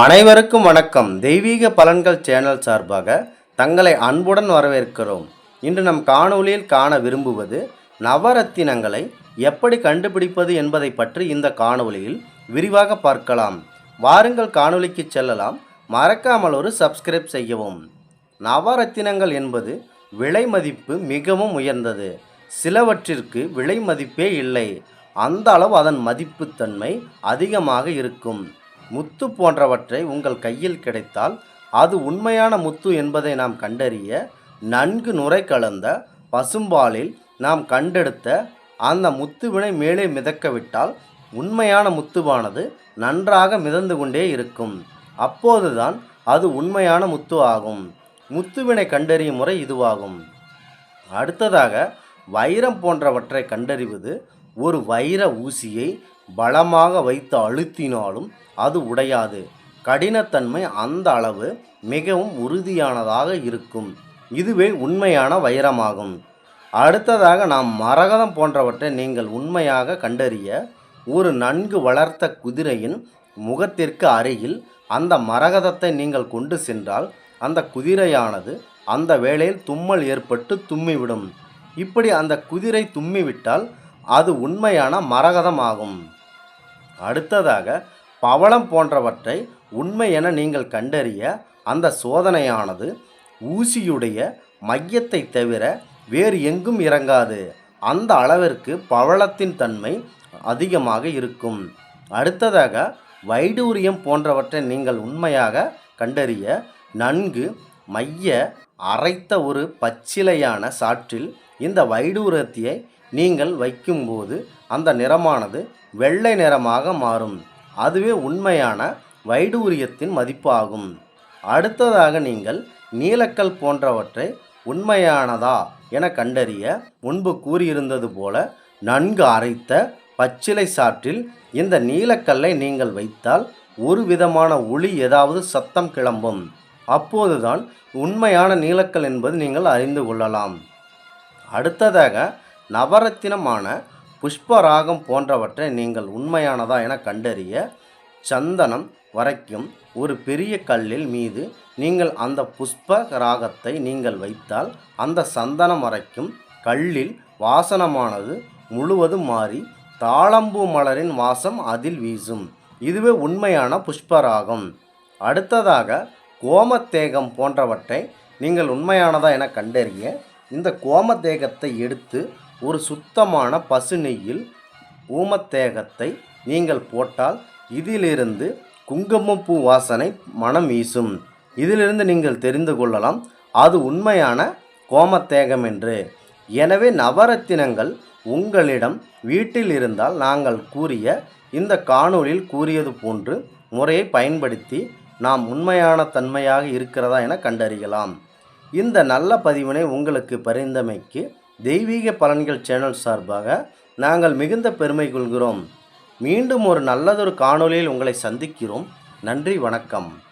அனைவருக்கும் வணக்கம். தெய்வீக பலன்கள் சேனல் சார்பாக தங்களை அன்புடன் வரவேற்கிறோம். இன்று நம் காணொளியில் காண விரும்புவது நவரத்தினங்களை எப்படி கண்டுபிடிப்பது என்பதை பற்றி இந்த காணொளியில் விரிவாக பார்க்கலாம். வாருங்கள் காணொளிக்கு செல்லலாம். மறக்காமல் ஒரு சப்ஸ்கிரைப் செய்யவும். நவரத்தினங்கள் என்பது விலை மதிப்பு மிகவும் உயர்ந்தது. சிலவற்றிற்கு விலை மதிப்பே இல்லை. அந்த அளவு அதன் மதிப்புத்தன்மை அதிகமாக இருக்கும். முத்து போன்றவற்றை உங்கள் கையில் கிடைத்தால் அது உண்மையான முத்து என்பதை நாம் கண்டறிய நன்கு நுரை கலந்த பசும்பாலில் நாம் கண்டெடுத்த அந்த முத்துவினை மேலே மிதக்கவிட்டால் உண்மையான முத்துவானது நன்றாக மிதந்து கொண்டே இருக்கும். அப்போதுதான் அது உண்மையான முத்து ஆகும். முத்துவினை கண்டறியும் முறை இதுவாகும். அடுத்ததாக வைரம் போன்றவற்றை கண்டறிவது ஒரு வைர ஊசியை பலமாக வைத்து அழுத்தினாலும் அது உடையாது. கடினத்தன்மை அந்த அளவு மிகவும் உறுதியானதாக இருக்கும். இதுவே உண்மையான வைரமாகும். அடுத்ததாக நாம் மரகதம் போன்றவற்றை நீங்கள் உண்மையாக கண்டறிய ஒரு நன்கு வளர்த்த குதிரையின் முகத்திற்கு அருகில் அந்த மரகதத்தை நீங்கள் கொண்டு சென்றால் அந்த குதிரையானது அந்த வேளையில் தும்மல் ஏற்பட்டு தும்மிவிடும். இப்படி அந்த குதிரை தும்மிவிட்டால் அது உண்மையான மரகதம் ஆகும் அடுத்ததாக பவளம் போன்றவற்றை உண்மை என நீங்கள் கண்டறிய அந்த சோதனையானது ஊசியுடைய மையத்தை தவிர வேறு எங்கும் இறங்காது. அந்த அளவிற்கு பவளத்தின் தன்மை அதிகமாக இருக்கும். அடுத்ததாக வைடூரியம் போன்றவற்றை நீங்கள் உண்மையாக கண்டறிய நன்கு மைய அரைத்த ஒரு பச்சிலையான சாற்றில் இந்த வைடூரத்தியை நீங்கள் வைக்கும்போது அந்த நிறமானது வெள்ளை நிறமாக மாறும். அதுவே உண்மையான வைடூரியத்தின் மதிப்பாகும். அடுத்ததாக நீங்கள் நீலக்கல் போன்றவற்றை உண்மையானதா என கண்டறிய முன்பு கூறியிருந்தது போல நன்கு அரைத்த பச்சிலை சாற்றில் இந்த நீலக்கல்லை நீங்கள் வைத்தால் ஒரு விதமான ஒளி ஏதாவது சத்தம் கிளம்பும். அப்போதுதான் உண்மையான நீலக்கல் என்பது நீங்கள் அறிந்து கொள்ளலாம். அடுத்ததாக நவரத்தினமான புஷ்பராகம் போன்றவற்றை நீங்கள் உண்மையானதா என கண்டறிய சந்தனம் வரைக்கும் ஒரு பெரிய கல்லில் மீது நீங்கள் அந்த புஷ்ப ராகத்தை நீங்கள் வைத்தால் அந்த சந்தனம் வரைக்கும் கல்லில் வாசனமானது முழுவதும் மாறி தாளம்பூ மலரின் வாசம் அதில் வீசும். இதுவே உண்மையான புஷ்பராகம். அடுத்ததாக கோமத்தேகம் போன்றவற்றை நீங்கள் உண்மையானதா என கண்டறிய இந்த கோமத்தேகத்தை எடுத்து ஒரு சுத்தமான பசு நெய்யில் ஊமத்தேகத்தை நீங்கள் போட்டால் இதிலிருந்து குங்குமப்பூ வாசனை மனம் வீசும். இதிலிருந்து நீங்கள் தெரிந்து கொள்ளலாம் அது உண்மையான கோமத்தேகம் என்று. எனவே நவரத்தினங்கள் உங்களிடம் வீட்டில் இருந்தால் நாங்கள் கூறிய இந்த காணொலியில் கூறியது போன்று முறையை பயன்படுத்தி நாம் உண்மையான தன்மையாக இருக்கிறதா என கண்டறியலாம். இந்த நல்ல பதிவினை உங்களுக்கு பரிந்தமைக்கு தெய்வீக பலன்கள் சேனல் சார்பாக நாங்கள் மிகுந்த பெருமை கொள்கிறோம். மீண்டும் ஒரு நல்லதொரு காணொளியில் உங்களை சந்திக்கிறோம். நன்றி வணக்கம்.